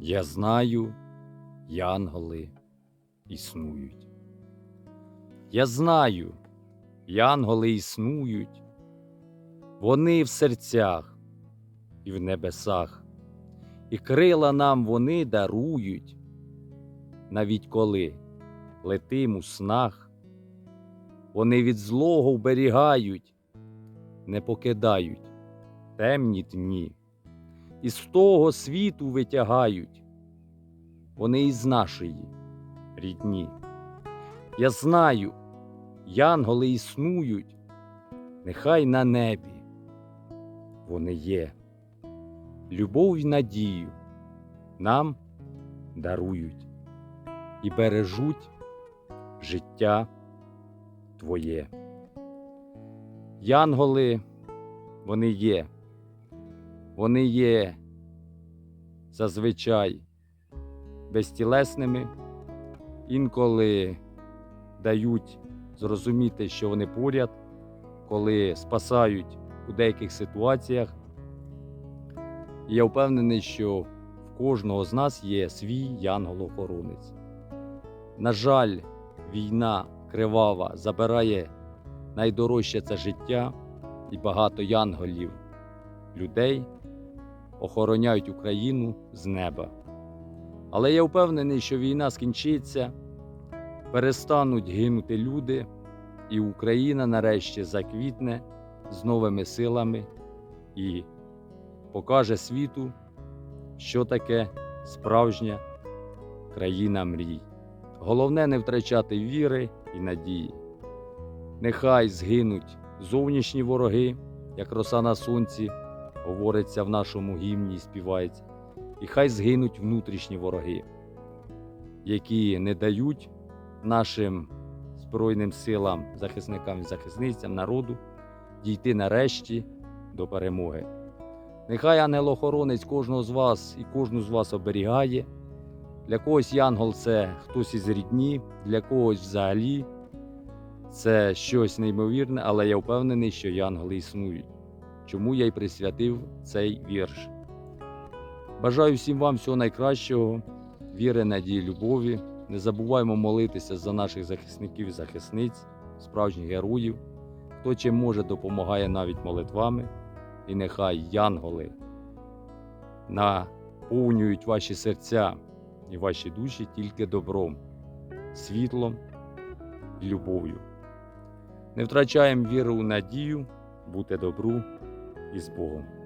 Я знаю, янголи існують. Я знаю, янголи існують. Вони в серцях і в небесах, і крила нам вони дарують, навіть коли летим у снах, вони від злого вберігають, не покидають темні дні, і з того світу витягають, вони із нашої рідні. Я знаю, янголи існують, нехай на небі вони є. Любов і надію нам дарують і бережуть життя Твоє. Янголи, вони є, вони є зазвичай безтілесними, інколи дають зрозуміти, що вони поряд, коли спасають у деяких ситуаціях. І я впевнений, що в кожного з нас є свій янгол-охоронець. На жаль, війна кривава забирає найдорожче це життя, і багато янголів людей охороняють Україну з неба. Але я впевнений, що війна скінчиться, перестануть гинути люди, і Україна нарешті заквітне з новими силами і покаже світу, що таке справжня країна мрій. Головне не втрачати віри і надії. Нехай згинуть зовнішні вороги, як роса на сонці, говориться в нашому гімні і співається, і хай згинуть внутрішні вороги, які не дають нашим Збройним силам, захисникам і захисницям народу дійти нарешті до перемоги. Нехай ангел-охоронець кожного з вас і кожну з вас оберігає. Для когось янгол це хтось із рідні, для когось взагалі це щось неймовірне, але я впевнений, що янголи існують. Чому я й присвятив цей вірш. Бажаю всім вам всього найкращого, віри, надії, любові. Не забуваймо молитися за наших захисників і захисниць, справжніх героїв. Хто чим може, допомагає навіть молитвами. І нехай янголи наповнюють ваші серця і ваші душі тільки добром, світлом і любов'ю. Не втрачаємо віру у надію, бути добру і з Богом.